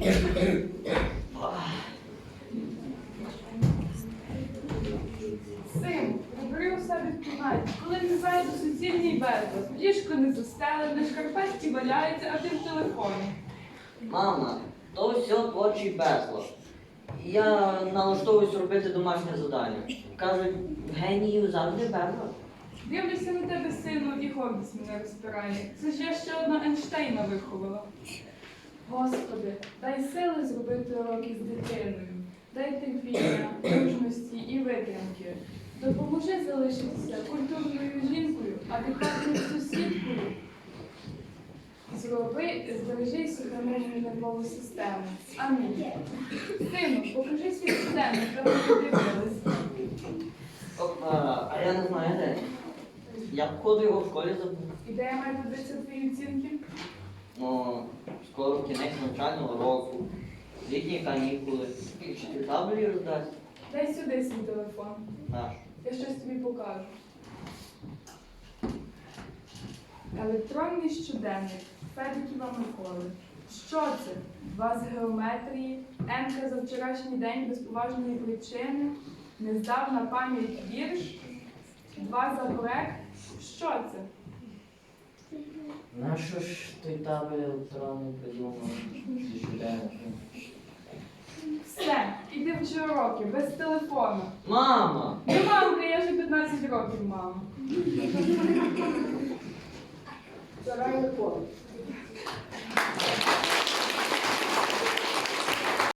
Син, говори у себе в коли не зайду суцільній безлад, ліжко не застелене, шкарпетки валяється, а ти в телефоні. Мама, то все творчий безлад. Я налаштовуюсь робити домашнє завдання. Кажуть, генію завжди безлад. Дивлюся на тебе, сину, і гордість мене розпирає. Це ж я ще одна Ейнштейна виховала. Господи, дай сили зробити уроки з дитиною. Дай терпіння, мужності і витримки. Допоможи залишитися культурною жінкою, адекватною сусідкою. Зроби, збережи сухомовну нервову систему. Амінь. Сину, покажи свій систему, треба подивились. Опа, а я не знаю де. Я походу його в школі забув. І де я маю твої оцінки? Навчального року, літні канікули. І чи ти табелі роздасть? Дай сюди свій телефон. Наш. Я щось тобі покажу. Електронний щоденник Федиківа Миколи. Що це? Два з геометрії, Енка за вчорашній день без поважної причини, не здав на пам'ять вірш, два за проект. Що це? Нащо ж той табель електронний придумав? Все, іди вчи уроки, без телефону. Мама! Не мамка, я вже 15 років мама.